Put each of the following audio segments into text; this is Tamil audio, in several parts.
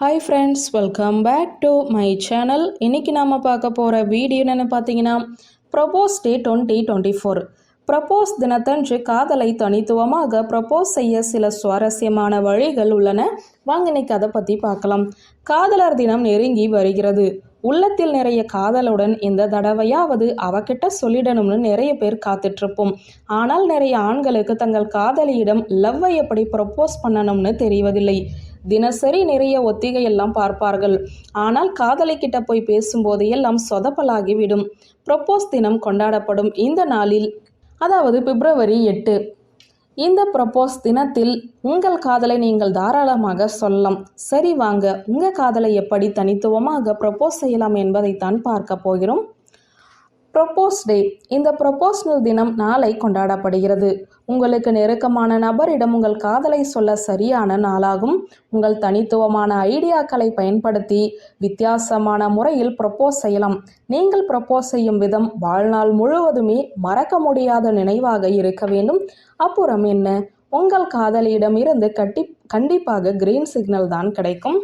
Hi friends welcome back to my channel இன்றைக்கி நாம் பார்க்க போகிற வீடியோ என்னென்னு பார்த்தீங்கன்னா propose day twenty twenty four propose தினத்தன்று காதலை தனித்துவமாக ப்ரப்போஸ் செய்ய சில சுவாரஸ்யமான வழிகள் உள்ளன. வாங்க இன்னைக்கு அதை பற்றி பார்க்கலாம். காதலர் தினம் நெருங்கி வருகிறது. உள்ளத்தில் நிறைய காதலுடன் இந்த தடவையாவது அவகிட்ட சொல்லிடணும்னு நிறைய பேர் காத்துட்ருப்போம். ஆனால் நிறைய ஆண்களுக்கு தங்கள் காதலியிடம் லவ்வை எப்படி ப்ரப்போஸ் பண்ணணும்னு தெரிவதில்லை. தினசரி நிறைய ஒத்திகை எல்லாம் பார்ப்பார்கள். ஆனால் காதலை கிட்ட போய் பேசும்போது எல்லாம் சொதப்பலாகிவிடும். ப்ரொப்போஸ் தினம் கொண்டாடப்படும் இந்த நாளில் அதாவது பிப்ரவரி எட்டு. இந்த ப்ரப்போஸ் தினத்தில் உங்கள் காதலை நீங்கள் தாராளமாக சொல்லலாம். சரி வாங்க உங்கள் காதலை எப்படி தனித்துவமாக ப்ரப்போஸ் செய்யலாம் என்பதைத்தான் பார்க்க போகிறோம். ப்ரொப்போஸ் டே இந்த ப்ரொப்போஸ்னல் தினம் நாளை கொண்டாடப்படுகிறது. உங்களுக்கு நெருக்கமான நபரிடம் உங்கள் காதலை சொல்ல சரியான நாளாகும். உங்கள் தனித்துவமான ஐடியாக்களை பயன்படுத்தி வித்தியாசமான முறையில் ப்ரொப்போஸ் செய்யலாம். நீங்கள் ப்ரொப்போஸ் செய்யும் விதம் வாழ்நாள் முழுவதுமே மறக்க முடியாத நினைவாக இருக்க வேண்டும். அப்புறம் என்ன? உங்கள் காதலியிடம் இருந்து கட்டி கண்டிப்பாக கிரீன் சிக்னல் தான் கிடைக்கும்.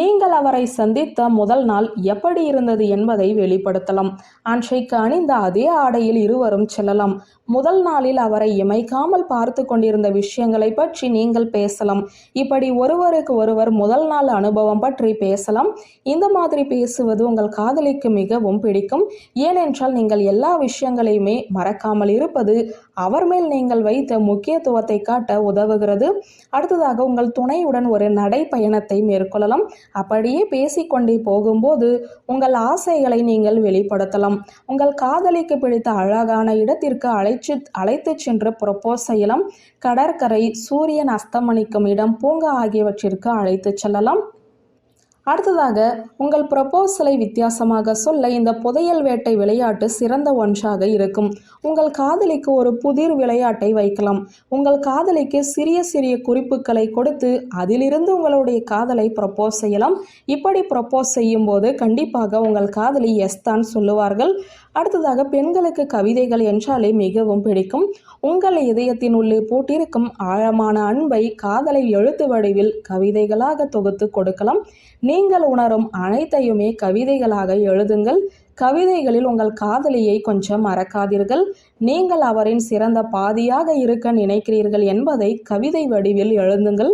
நீங்கள் அவரை சந்தித்த முதல் நாள் எப்படி இருந்தது என்பதை வெளிப்படுத்தலாம். அன்றைக்கு அணிந்த அதே ஆடையில் இருவரும் செல்லலாம். முதல் நாளில் அவரை இமைக்காமல் பார்த்து கொண்டிருந்த விஷயங்களை பற்றி நீங்கள் பேசலாம். இப்படி ஒருவருக்கு ஒருவர் முதல் நாள் அனுபவம் பற்றி பேசலாம். இந்த மாதிரி பேசுவது உங்கள் காதலிக்கு மிகவும் பிடிக்கும். ஏனென்றால் நீங்கள் எல்லா விஷயங்களையுமே மறக்காமல் இருப்பது அவர் மேல் நீங்கள் வைத்த முக்கியத்துவத்தை காட்ட உதவுகிறது. அடுத்ததாக உங்கள் துணையுடன் ஒரு நடைப்பயணத்தை மேற்கொள்ளலாம். அப்படியே பேசிக்கொண்டே போகும்போது உங்கள் ஆசைகளை நீங்கள் வெளிப்படுத்தலாம். உங்கள் காதலிக்கு பிடித்த அழகான இடத்திற்கு அழைச்சு அழைத்து சென்று ப்ரொப்போஸ் செய்யலாம். கடற்கரை சூரியன் அஸ்தமனிக்கும் இடம் பூங்கா ஆகியவற்றிற்கு அழைத்து செல்லலாம். அடுத்ததாக உங்கள் ப்ரப்போசலை வித்தியாசமாக சொல்ல இந்த புதையல் வேட்டை விளையாட்டு சிறந்த ஒன்றாக இருக்கும். உங்கள் காதலிக்கு ஒரு புதிர் விளையாட்டை வைக்கலாம். உங்கள் காதலிக்கு சிறிய சிறிய குறிப்புகளை கொடுத்து அதிலிருந்து உங்களுடைய காதலை ப்ரப்போஸ் செய்யலாம். இப்படி ப்ரப்போஸ் செய்யும் போது கண்டிப்பாக உங்கள் காதலி எஸ் தான் சொல்லுவார்கள். அடுத்ததாக பெண்களுக்கு கவிதைகள் என்றாலே மிகவும் பிடிக்கும். உங்கள் இதயத்தின் உள்ளே போட்டிருக்கும் ஆழமான அன்பை காதலை எழுத்து வடிவில் கவிதைகளாக தொகுத்து கொடுக்கலாம். நீங்கள் உணரும் அனைத்தையுமே கவிதைகளாக எழுதுங்கள். கவிதைகளில் உங்கள் காதலியை கொஞ்சம் மறக்காதீர்கள். நீங்கள் அவரின் சிறந்த பாதியாக இருக்க நினைக்கிறீர்கள் என்பதை கவிதை வடிவில் எழுதுங்கள்.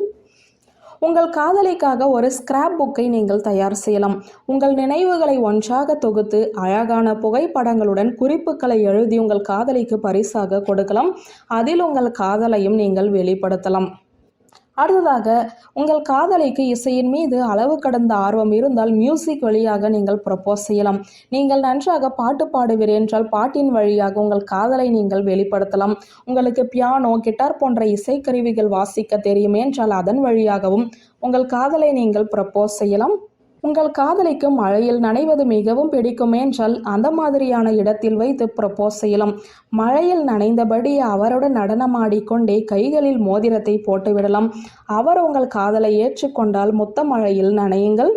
உங்கள் காதலிக்காக ஒரு ஸ்கிராப் புக்கை நீங்கள் தயார் செய்யலாம். உங்கள் நினைவுகளை ஒன்றாக தொகுத்து அழகான புகைப்படங்களுடன் குறிப்புகளை எழுதி உங்கள் காதலிக்கு பரிசாக கொடுக்கலாம். அதில் உங்கள் காதலையும் நீங்கள் வெளிப்படுத்தலாம். அடுத்ததாக உங்கள் காதலிக்கு இசையின் மீது அளவு கடந்த ஆர்வம் இருந்தால் மியூசிக் வழியாக நீங்கள் ப்ரப்போஸ் செய்யலாம். நீங்கள் நன்றாக பாட்டு பாடுவீர் என்றால் பாட்டின் வழியாக உங்கள் காதலை நீங்கள் வெளிப்படுத்தலாம். உங்களுக்கு பியானோ கிட்டார் போன்ற இசைக்கருவிகள் வாசிக்க தெரியும் என்றால் அதன் வழியாகவும் உங்கள் காதலை நீங்கள் ப்ரப்போஸ் செய்யலாம். உங்கள் காதலிக்கு மழையில் நனைவது மிகவும் பிடிக்கும் என்றால் அந்த மாதிரியான இடத்தில் வைத்து ப்ரப்போஸ் செய்யலாம். மழையில் நனைந்தபடி அவருடன் நடனமாடிக்கொண்டே கைகளில் மோதிரத்தை போட்டுவிடலாம். அவர் உங்கள் காதலை ஏற்றுக்கொண்டால் மொத்த மழையில் நனையுங்கள்.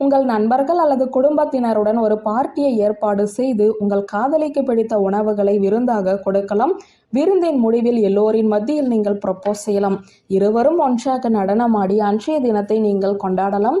உங்கள் நண்பர்கள் அல்லது குடும்பத்தினருடன் ஒரு பார்ட்டியை ஏற்பாடு செய்து உங்கள் காதலிக்கு பிடித்த உணவுகளை விருந்தாக கொடுக்கலாம். விருந்தின் முடிவில் எல்லோரின் மத்தியில் நீங்கள் ப்ரப்போஸ் செய்யலாம். இருவரும் ஒன்றாக நடனமாடி அன்றைய தினத்தை நீங்கள் கொண்டாடலாம்.